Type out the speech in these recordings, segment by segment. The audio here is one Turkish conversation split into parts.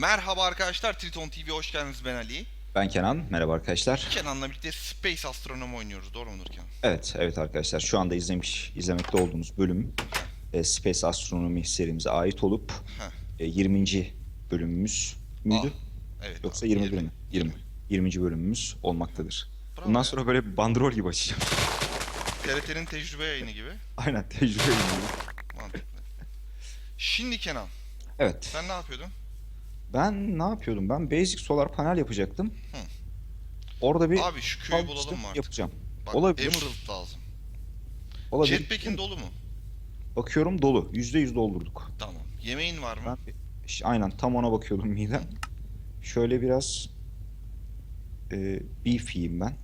Merhaba arkadaşlar, Triton TV hoş geldiniz ben Ali. Ben Kenan. Merhaba arkadaşlar. Kenan'la birlikte Space Astronomy oynuyoruz, doğru mudur Kenan? Evet, evet arkadaşlar. Şu anda izlemiş, izlemekte olduğunuz bölüm e, Space Astronomy serimize ait olup e, 20. bölümümüz müydü? Ah, Evet. Yoksa abi, 20 bölüm mü? 20. 20. bölümümüz olmaktadır. Bravo Bundan ya. sonra böyle bir bandrol gibi açacağım. TRT'nin tecrübe yayını gibi. Aynen tecrübe gibi. Mantıklı. Şimdi Kenan, Evet. sen ne yapıyordun? Ben ne yapıyordum? Ben basic solar panel yapacaktım. Hı. Orada bir Abi şu köyü bulalım mı artık? yapacağım. Bak, Olabilir. Emerald lazım. Olabilir. Jetpack'in dolu mu? Bakıyorum dolu. %100 doldurduk. Tamam. Yemeğin var mı? Ben aynen tam ona bakıyordum midem. Şöyle biraz e, beef yiyeyim ben.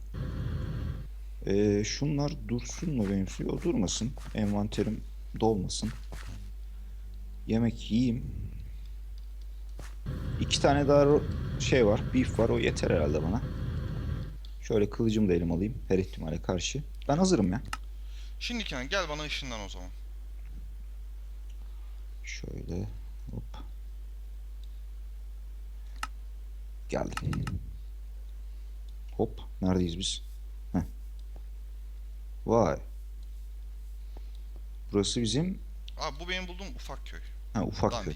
E, şunlar dursun mu benim suyu? O durmasın. Envanterim dolmasın. Yemek yiyeyim. İki tane daha şey var. Beef var. O yeter herhalde bana. Şöyle kılıcımı da elim alayım. Her ihtimale karşı. Ben hazırım ya. Şimdi Kenan gel bana ışından o zaman. Şöyle hop. Geldim. Hop. Neredeyiz biz? Heh. Vay. Burası bizim Abi bu benim bulduğum ufak köy. ha, ufak köy.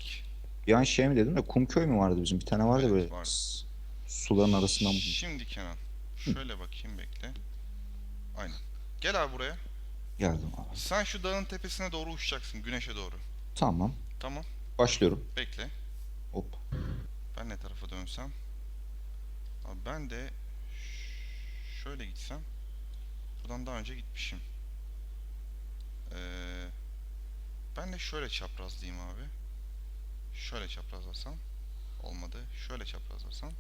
Bir an şey mi dedim de kum köy mü vardı bizim? Bir tane vardı Evet, böyle vardı. suların arasından. Şimdi Kenan, şöyle bakayım bekle. Aynen. Gel abi buraya. Geldim abi. Sen şu dağın tepesine doğru uçacaksın, güneşe doğru. Tamam. Tamam, Başlıyorum. bekle. Hop. Ben ne tarafa dönsem? Abi ben de şöyle gitsem. Buradan daha önce gitmişim. Ee, ben de şöyle çaprazlayayım abi. Şöyle çaprazlasam. Olmadı. Şöyle çaprazlasam.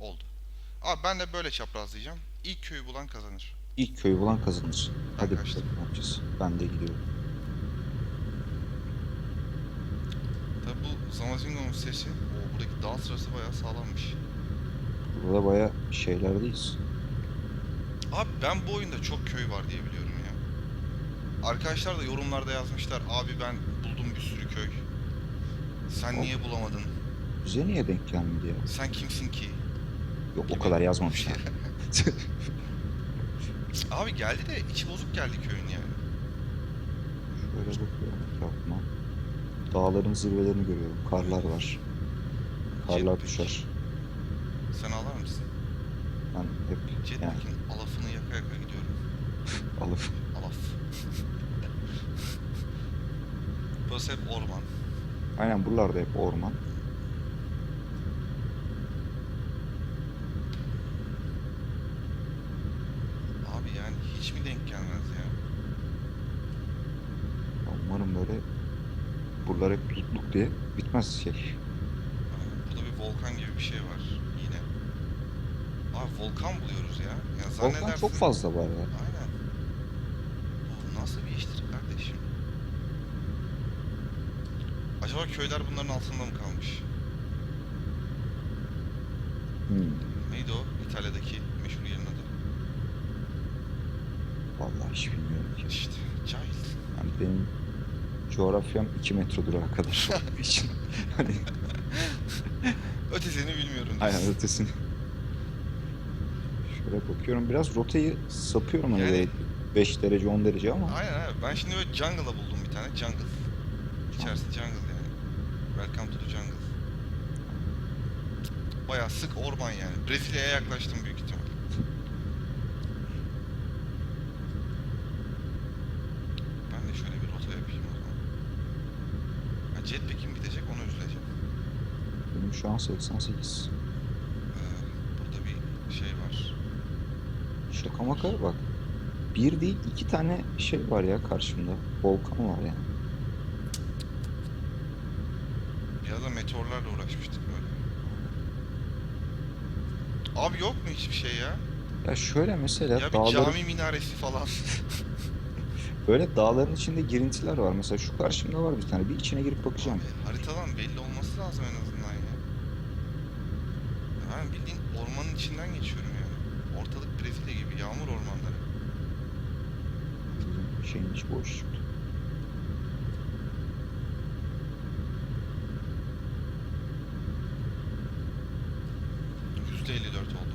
Oldu. Abi ben de böyle çaprazlayacağım. İlk köyü bulan kazanır. İlk köyü bulan kazanır. Hadi bakalım yapacağız. Ben de gidiyorum. Tabi bu Zamazingo'nun sesi, o buradaki dağ sırası bayağı sağlammış. Burada baya şeylerdeyiz. Abi ben bu oyunda çok köy var diye biliyorum ya. Arkadaşlar da yorumlarda yazmışlar. Abi ben buldum bir sürü köy. Sen Hop. niye bulamadın? Bize niye denk gelmedi ya? Sen kimsin ki? Yok o kadar yazmamışlar. Abi geldi de içi bozuk geldi köyün yani. Şöyle bakıyorum etrafıma. Dağların zirvelerini görüyorum. Karlar var. Karlar Jetpack. düşer. Sen ağlar mısın? Ben hep yani Jetpack'in alafını yaka yaka gidiyorum. alıp Alaf. Burası hep orman. Aynen buralarda hep orman. Abi yani hiç mi denk gelmez ya? Ya Umarım böyle buralar hep tutluk diye bitmez şey. Aynen. Burada bir volkan gibi bir şey var yine. Abi volkan buluyoruz ya. ya Volkan zannedersin- çok fazla var ya. Aynen. Bu nasıl bir iştir kardeşim? Acaba köyler bunların altında mı kalmış? Hmm. Neydi o? İtalya'daki meşhur yerin adı. Vallahi hiç bilmiyorum ki. İşte cahil. Yani benim coğrafyam 2 metre durağa kadar olduğu için hani Ötesini bilmiyorum. aynen ötesini. Şöyle bakıyorum biraz rotayı sapıyorum hani Yani- böyle 5 derece 10 derece ama Aynen abi. Ben şimdi böyle jungle'a buldum bir tane. Jungle. İçerisi jungle. Welcome to the jungle. Bayağı sık orman yani. Brezilya'ya yaklaştım büyük ihtimal. Ben de şöyle bir rota yapayım o zaman. Ha, jetpack'im bitecek onu üzüleceğim. benim şu an 88. Ee, burada bir şey var. Şaka maka bak. Bir değil iki tane şey var ya karşımda. Volkan var yani. Bir ara meteorlarla uğraşmıştık böyle. Abi yok mu hiçbir şey ya? Ya şöyle mesela Ya dağların, cami minaresi falan. böyle dağların içinde girintiler var. Mesela şu karşımda var bir tane. Bir içine girip bakacağım. Abi, haritadan belli olması lazım en azından ya. Ben bildiğin ormanın içinden geçiyorum yani. Ortalık Brezilya gibi yağmur ormanları. İçi boş çıktı. %54 oldu.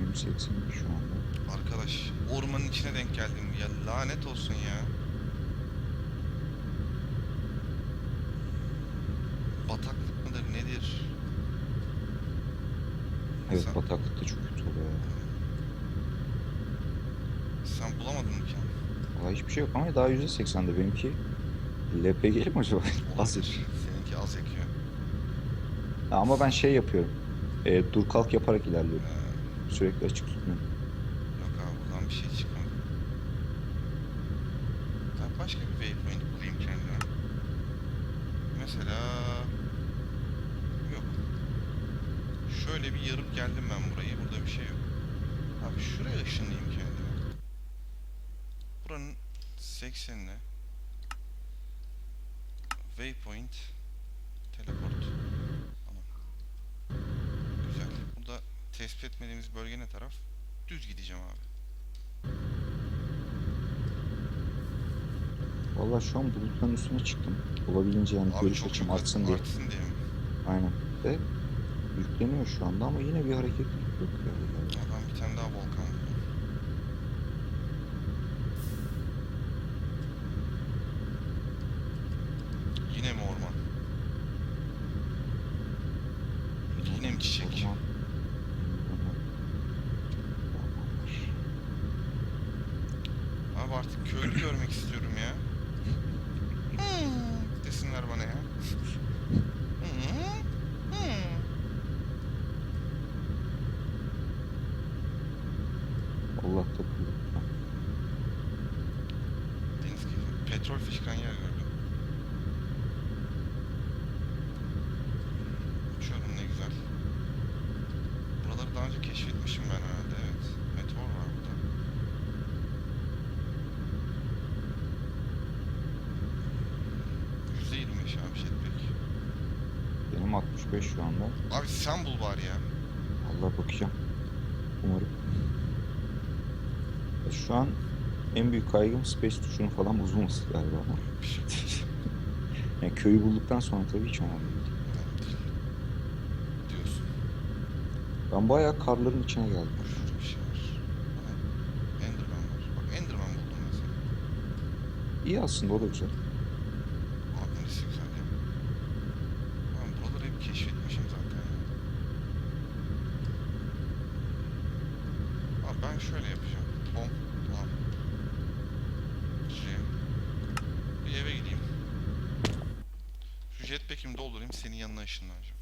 Benim 80 şu anda. Arkadaş ormanın içine denk geldim ya lanet olsun ya. Bataklık mıdır nedir? Evet Sen- bataklıkta çok kötü oluyor ya. Sen bulamadın mı ki? Valla hiçbir şey yok ama daha %80'de benimki LPG'li mi acaba? Az Olabilir. yakıyor. Seninki az yakıyor. Ha, Ama ben şey yapıyorum. E, dur kalk yaparak ilerliyorum. Ee, Sürekli açık tutmuyorum. yok abi buradan bir şey çıkmadı. Ben başka bir waypoint bulayım kendime. Mesela... Yok. Şöyle bir yarıp geldim ben burayı. Burada bir şey yok. Abi şuraya ışınlayayım kendimi. Buranın 80'ine Waypoint Teleport Tamam. Güzel. Burada tespit etmediğimiz bölge ne taraf? Düz gideceğim abi. Valla şu an bulutların üstüne çıktım. Olabildiğince yani Abi görüş açım artsın diye. Artsın diye mi? Aynen. Ve yükleniyor şu anda ama yine bir hareketlilik yok ya. Ya ben bir tane daha volkan buldum. Yine mi orman? Yine mi çiçek? Orman. Orman. Ormanlar. Abi artık köylü görmek istiyorum ya. Hmm, desinler bana ya. Hmm, hmm. Allah takıldı. Deniz keyfi. Petrol fışkıran yer gördüm. Uçuyorum ne güzel. Buraları daha önce keşfetmişim ben herhalde evet. Meteor var burada. %25 abi jetpack. Benim 65 şu anda. Abi sen bul bari ya. Allah bakacağım. Umarım. Ya Şu an en büyük kaygım space tuşunun falan bozulması galiba ama. Yani köyü bulduktan sonra tabii hiç önemli değil. önemli değil. Diyorsun. Ben bayağı karların içine geldim. Şurada bir şey var. Aha, Enderman var. Bak Enderman buldum mesela. İyi aslında o da güzel. Abi neresi güzel ya. Lan buraları hep keşfetmişim zaten ya. Abi ben şöyle yapacağım. Bom. Tamam. Şuraya. Bir eve gideyim. Şu jetpack'imi doldurayım senin yanına ışınlanacağım.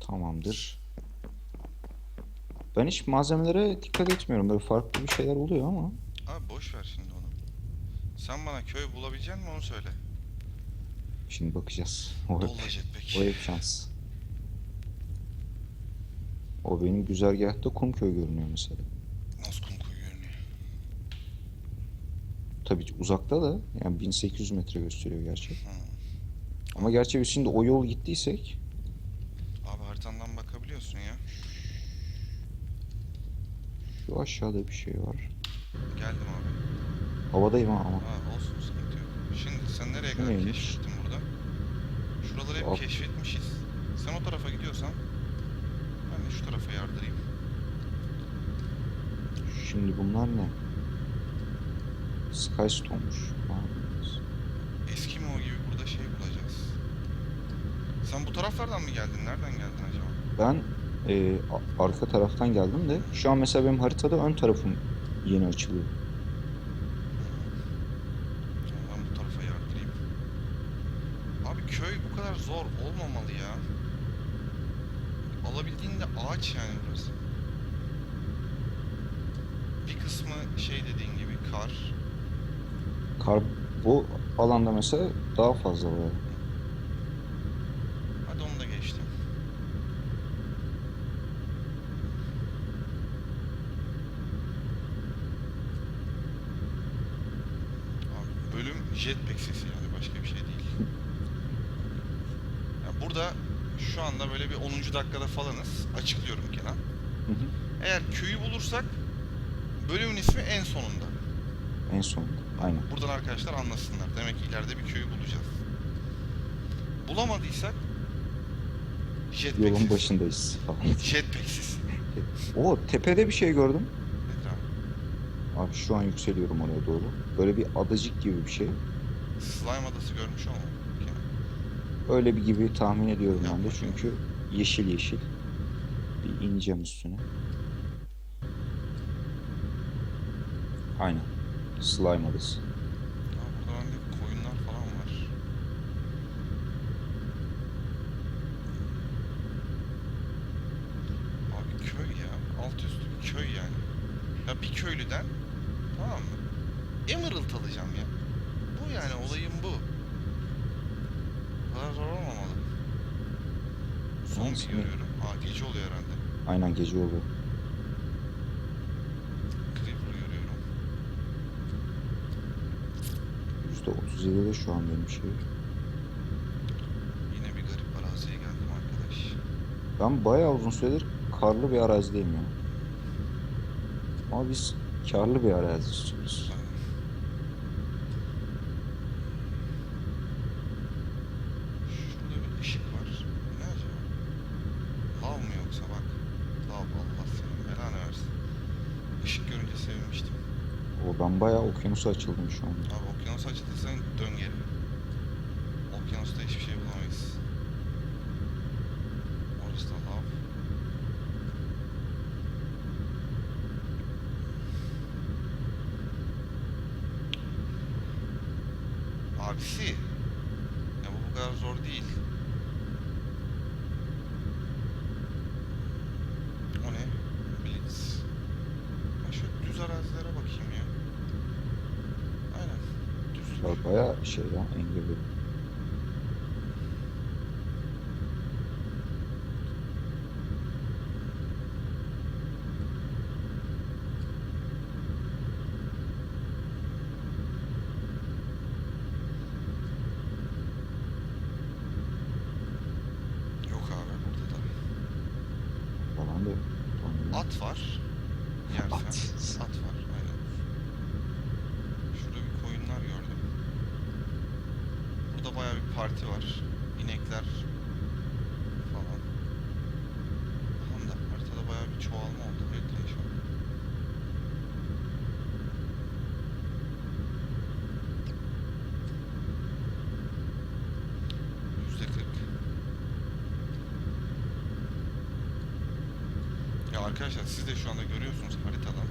Tamamdır. Ben hiç malzemelere dikkat etmiyorum. Böyle farklı bir şeyler oluyor ama. Abi boş ver şimdi onu. Sen bana köy bulabilecek misin onu söyle. Şimdi bakacağız. O hep, o hep şans. O benim güzergahta Kumköy görünüyor mesela. Nasıl kum kuyu görünüyor? Tabii uzakta da yani 1800 metre gösteriyor gerçi. Hı. Ama gerçi biz şimdi o yol gittiysek Abi haritandan bakabiliyorsun ya. Şu aşağıda bir şey var. Geldim abi. Havadayım ha ama. Ha olsun sıkıntı yok. Şimdi sen nereye kadar neymiş? keşfettin burada? Şuraları hep Alt- keşfetmişiz. Sen o tarafa gidiyorsan ben de şu tarafa yardırayım. Şimdi bunlar ne? Skystone'muş. Ha, Eskimo gibi burada şey bulacağız. Sen bu taraflardan mı geldin? Nereden geldin acaba? Ben e, arka taraftan geldim de şu an mesela benim haritada ön tarafım yeni açılıyor. Ben bu tarafa yardırayım. Abi köy bu kadar zor olmamalı ya. Alabildiğinde ağaç yani burası. Bir kısmı şey dediğin gibi kar. Kar bu alanda mesela daha fazla var. Hadi onu da geçtim. Abi bölüm jetpack sesi yani başka bir şey değil. Ya burada şu anda böyle bir 10. dakikada falanız. Açıklıyorum Kenan. Hı hı. Eğer köyü bulursak bölümün ismi en sonunda. En sonunda. Aynen. Buradan arkadaşlar anlasınlar. Demek ki ileride bir köyü bulacağız. Bulamadıysak Jetpack'siz. Yolun başındayız falan. Jetpack'siz. O tepede bir şey gördüm. Etraf. Abi şu an yükseliyorum oraya doğru. Böyle bir adacık gibi bir şey. Slime adası görmüş. Kenan. Öyle bir gibi tahmin ediyorum ben de çünkü yeşil yeşil. Bir ineceğim üstüne. Aynen. Slime adası. Aa, burada bende koyunlar falan var. Abi köy ya. Alt üstü bir köy yani. Ya bir köylüden tamam mı? Emerald alacağım ya. Bu yani olayım bu. Bu kadar zor olmamalı. Zombi Nasıl? görüyorum. Aa gece oluyor herhalde. Aynen gece oluyor. Creeper görüyorum. %37'de şu an benim şey. Yine bir garip araziye geldim arkadaş. Ben bayağı uzun süredir karlı bir arazideyim ya. Ama biz karlı bir arazi istiyoruz. Aynen. Şurada bir ışık var. Bu Ne acaba? Lav mı yoksa bak. Lav Allah senin belanı versin. Işık görünce sevinmiştim. O ben bayağı okyanusa açıldım şu anda. Abi okyanus açıldıysan dön geri. Okyanusta hiçbir şey bulamayız. Orası da lav. Abisi. alt var. Arkadaşlar siz de şu anda görüyorsunuz haritadan.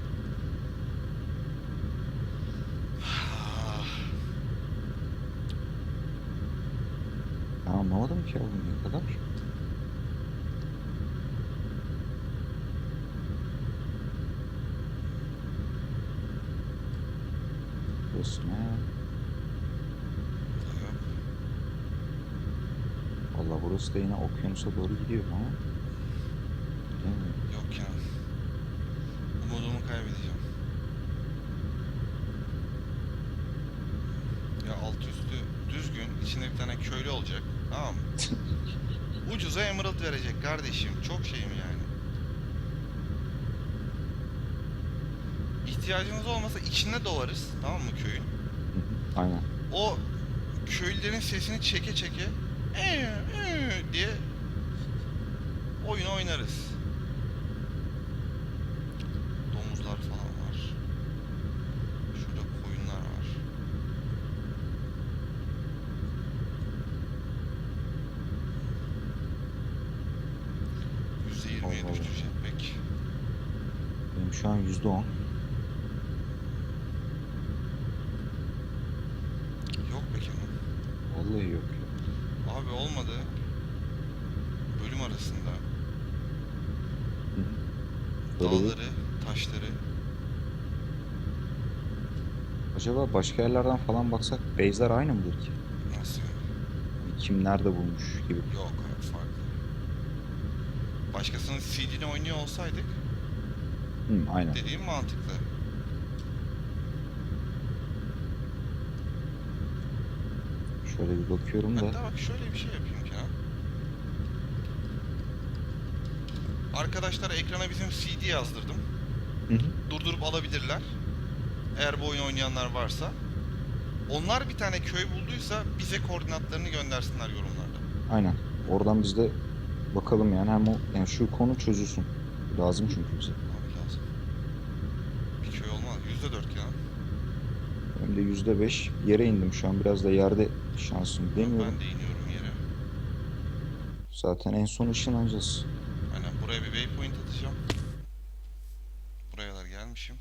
Ben anlamadım ki oğlum ne kadar. Yok. Valla burası da yine okyanusa doğru gidiyor ama. Değil mi? Yok ya. Umudumu kaybedeceğim. Ya alt üstü düzgün, içinde bir tane köylü olacak. Tamam mı? Ucuza emerald verecek kardeşim. Çok şeyim yani. İhtiyacınız olmasa içine dolarız. Tamam mı köyün? Aynen. O köylülerin sesini çeke çeke "Ee, ee" diye oyun oynarız. Domuzlar falan var. Şurada koyunlar var. Yüzde yirmiye Allah düştü Allah. jetpack. Benim şu an %10. Yok be Kenan. Vallahi yok ya. Abi olmadı. Bölüm arasında Hı hı. Böyle bir- dağları, taşları Acaba başka yerlerden falan baksak base'ler aynı mıdır ki? nasıl Kim nerede bulmuş gibi. Yok abi farklı. Başkasının CD'ni oynuyor olsaydık Hı, aynen. dediğim mantıklı. Şöyle bir bakıyorum da. Hatta bak şöyle bir şey yapayım Kenan. Arkadaşlar ekrana bizim CD yazdırdım. Hı hı. Durdurup alabilirler. Eğer bu oyun oynayanlar varsa. Onlar bir tane köy bulduysa bize koordinatlarını göndersinler yorumlarda. Aynen. Oradan biz de Bakalım yani hem o yani şu konu çözülsün. Lazım çünkü bize. Abi lazım. Bir köy olmaz. Yüzde dört ya. Hem de yüzde beş yere indim şu an biraz da yerde şansım demiyorum. Ben de iniyorum yere. Zaten en son ışınlanacağız. Aynen buraya bir waypoint atacağım. Buraya kadar gelmişim.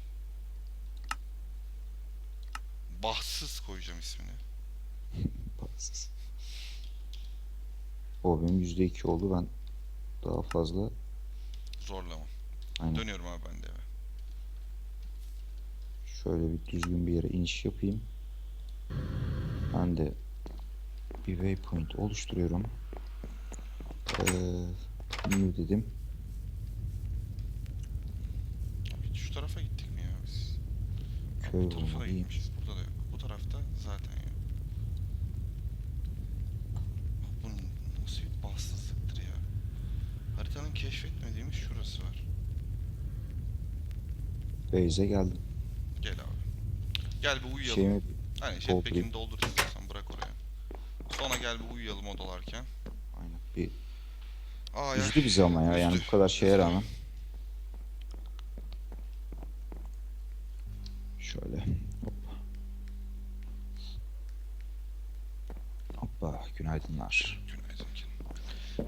İsmini. O benim yüzde iki oldu ben daha fazla Zorlama. aynen Dönüyorum abi ben de eve. şöyle bir düzgün bir yere iniş yapayım. Ben de bir waypoint oluşturuyorum. Ee, new dedim. Abi şu tarafa gittik mi ya biz? Köy Bu tarafa da bulmalıyım. gitmişiz. Burada da yok. Bu tarafta zaten yok. Bu nasıl bir bahtsızlıktır ya? Haritanın keşfetmediğimiz şurası var. Base'e geldim. Gel abi. Gel bir uyuyalım. Şeyimi Hani doldurayım. jetpack'ini doldur istiyorsan bırak oraya. Sonra gel bir uyuyalım odalarken. aynen bir Aa ya. üzdü bizi ama ya yani Üzdü. bu kadar şeye Üzdü. rağmen. Şöyle hop. Hoppa günaydınlar. Günaydın.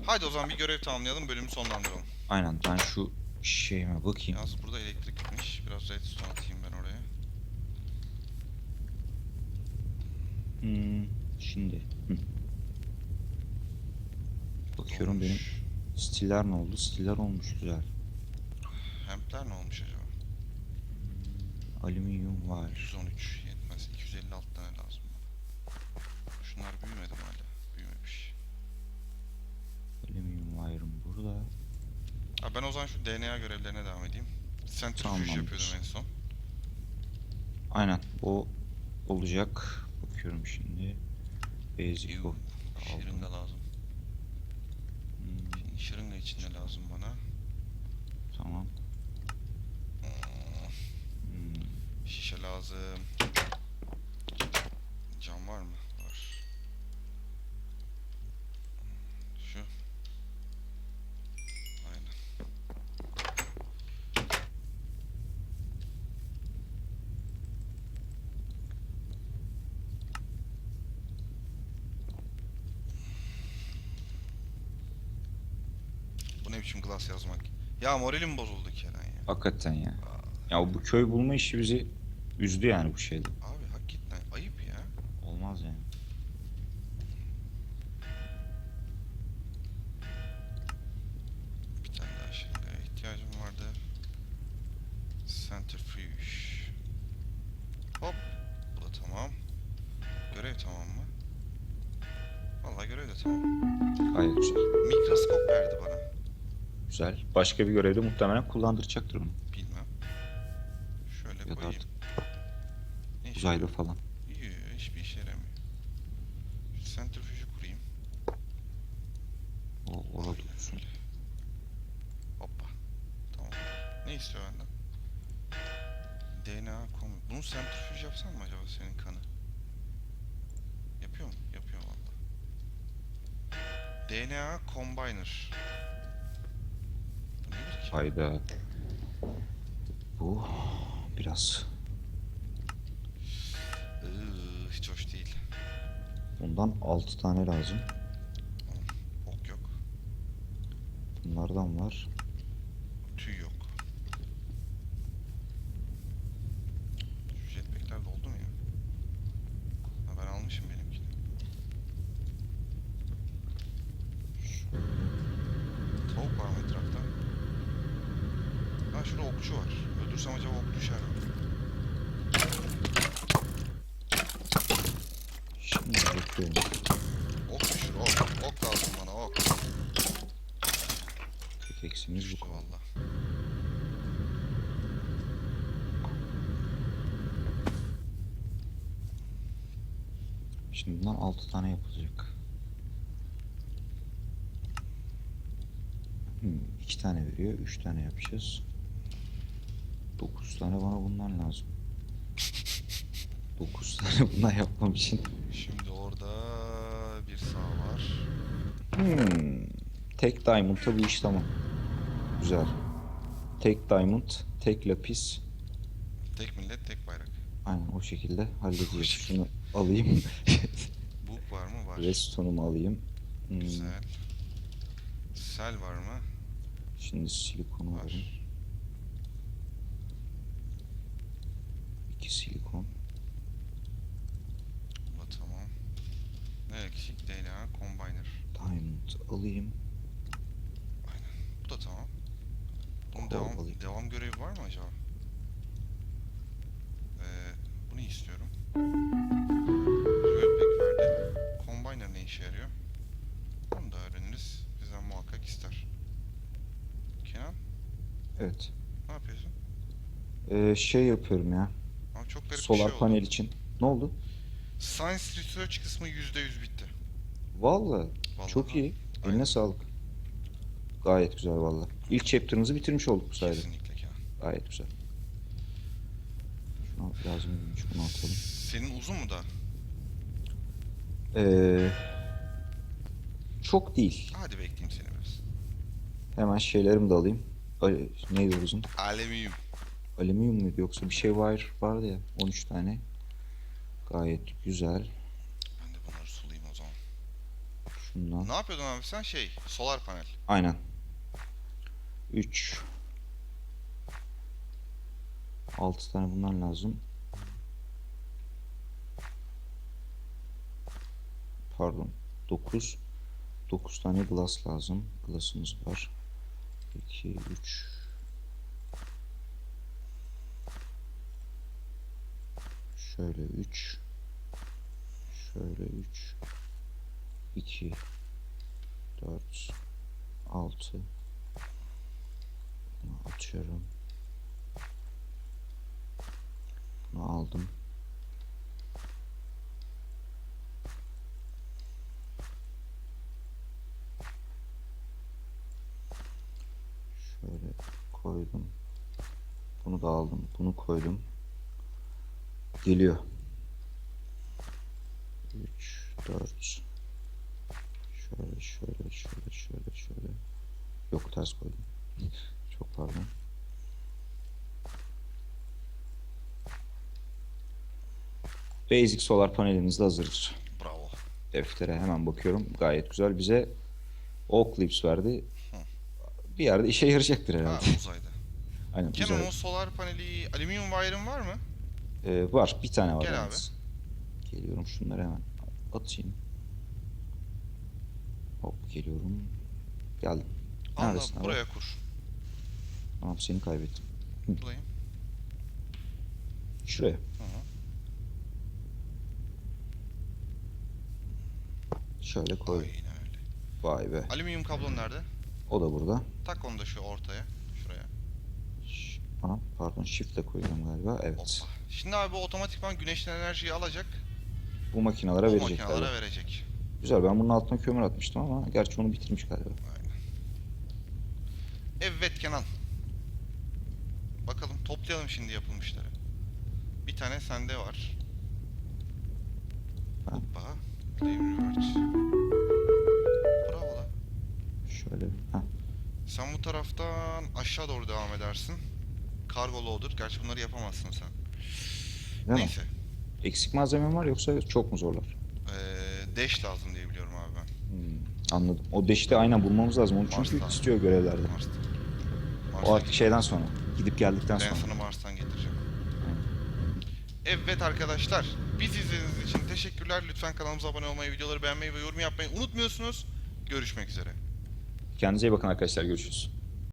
Haydi o zaman bir görev tamamlayalım bölümü sonlandıralım. Aynen ben şu şeyime bakayım. Yalnız burada elektrik gitmiş. Biraz redstone atayım ben oraya. Hmm, şimdi. Hı. Bakıyorum benim Olmuş. stiller ne oldu? Stiller olmuş güzel. Hempler ne olmuş acaba? Alüminyum var. 113 yetmez. 256 tane lazım. Şunlar büyümedi mi hala? Büyümemiş. Alüminyum wire'ım burada. Ha ben o zaman şu DNA görevlerine devam edeyim. Centrifuge Tamamdır. yapıyordum en son. Aynen o olacak. Bakıyorum şimdi. Basic Yuh, bu. Şırınga lazım. Hmm, şırınga için ne lazım bana? tamam. Hmm, Hmm, Şişe lazım. Cam var mı? Var. Şu. Aynen. Biçim glass yazmak? Ya moralim bozuldu Kenan ya. hakikaten ya. Ya bu köy bulma işi bizi üzdü yani bu şeyde. Abi hakikaten ayıp ya. Olmaz yani. Bir tane daha şırıngaya ihtiyacım vardı. Centrifuge. Hop. Bu da tamam. Görev tamam mı? Vallahi görev de tamam. Güzel. Mikroskop verdi bana. Güzel. Başka bir görevde muhtemelen kullandıracaktır onu. Bilmem. Şöyle Ya koyayım. Ne işe uzayda falan. Yok, hiçbir işe yaramıyor. Şu Centrifuge'ü kurayım. O orada dursun. Hoppa. Tamam. Ne istiyor benden? DNA kom. Bunu centrifuge yapsam mı acaba senin kanı? Yapıyor mu? Yapıyor valla. DNA combiner. Hayda. Bu biraz Iıı, hiç hoş değil. bundan 6 tane lazım. Ok yok. Bunlardan var. Tüy yok. Şu jetpackler doldu mu ya? Ha ben almışım benimkini. Tavuk var mı etrafta? Ha şurada okçu var. Öldürsem acaba ok düşer mi? Şimdi bakıyorum. Ok düşür ok. Ok lazım bana ok. Tek eksimiz Düştü bu. valla. Şimdi bundan 6 tane yapılacak. Hmm, 2 tane veriyor. 3 tane yapacağız. 9 tane bana bundan lazım. 9 tane bundan yapmam için. Şimdi orada bir sağ var. Hmm, Tek diamond'a bu iş tamam. Güzel. Tek diamond, tek lapis. Tek millet tek bayrak. Aynen o şekilde halledeceğiz. Şunu alayım. Book var mı? Var. Redstone'umu alayım. Hmm, Güzel. Sel var mı? Şimdi silikonu Var. İki silikon. Bu da tamam. Ne eksik değil ha? Combiner. Diamond alayım. Bu da tamam. Bunun devam, alayım. devam görevi var mı acaba? Ee, bunu istiyorum. Evet. ne yapıyorsun? Ee, şey yapıyorum ya. Ama çok garip bir Solar şey oldu. panel için. Ne oldu? Science Research kısmı %100 bitti. Vallahi Vallahi. çok iyi. Aynen. Eline sağlık. Gayet güzel vallahi. İlk chapter'ımızı bitirmiş olduk bu sayede. Kesinlikle Kenan. Gayet güzel. Şunu al- lazım değilmiş, bunu atalım. Senin uzun mu da? Ee, çok değil. Hadi bekleyeyim seni biraz. Hemen şeylerimi de alayım. Neydi o bizim? Alüminyum. Alüminyum muydu yoksa bir şey wire vardı ya 13 tane. Gayet güzel. Ben de bunları sulayayım o zaman. Şundan. Ne yapıyordun abi sen? Şey, solar panel. Aynen. 3 6 tane bundan lazım. Pardon. 9 9 tane glass lazım. Glass'ımız var. 2 3 Şöyle 3 Şöyle 3 2 4 6 Bunu atıyorum. Bunu aldım. Şöyle koydum. Bunu da aldım. Bunu koydum. Geliyor. 3 4 Şöyle şöyle şöyle şöyle şöyle. Yok ters koydum. Çok pardon. Basic solar panelimiz de hazırdır. Bravo. Deftere hemen bakıyorum. Gayet güzel. Bize o clips verdi. Bir yerde işe yarayacaktır Ha herhalde. uzayda. Aynen Kenan güzel. o solar paneli alüminyum wire'ın var mı? Ee, var. Bir tane var. Gel yalnız. Geliyorum şunları hemen atayım. Hop geliyorum. Geldim. Neredesin Allah abi? buraya kur. Tamam seni kaybettim. Buradayım. Şuraya. Hı hı. Şöyle koy. Aynen öyle. Vay be. Alüminyum kablon nerede? O da burada. Tak onu da şu ortaya. Şuraya. Ş- Aa, pardon shift'le koyuyorum galiba. Evet. Hoppa. Şimdi abi bu otomatikman güneşten enerjiyi alacak. Bu makinalara Bu verecek makinalara galiba. verecek. Güzel ben bunun altına kömür atmıştım ama gerçi onu bitirmiş galiba. Aynen. Evet Kenan. Bakalım toplayalım şimdi yapılmışları. Bir tane sende var. Ha. Hoppa. Flame revert. Bu taraftan aşağı doğru devam edersin. Kargo loader. Gerçi bunları yapamazsın sen. Değil mi? Neyse. Eksik malzemem var yoksa çok mu zorlar? Ee, dash lazım diye biliyorum abi ben. Hmm, anladım. O deşte aynen bulmamız lazım. Onu çünkü Mars'tan. istiyor görevlerde. Mars'tan. O Mars'tan artık şeyden sonra. Gidip geldikten Ben sonra. sana Mars'tan getireceğim. Evet arkadaşlar, biz izlediğiniz için teşekkürler. Lütfen kanalımıza abone olmayı, videoları beğenmeyi ve yorum yapmayı unutmuyorsunuz. Görüşmek üzere. Kendinize iyi bakın arkadaşlar. Görüşürüz.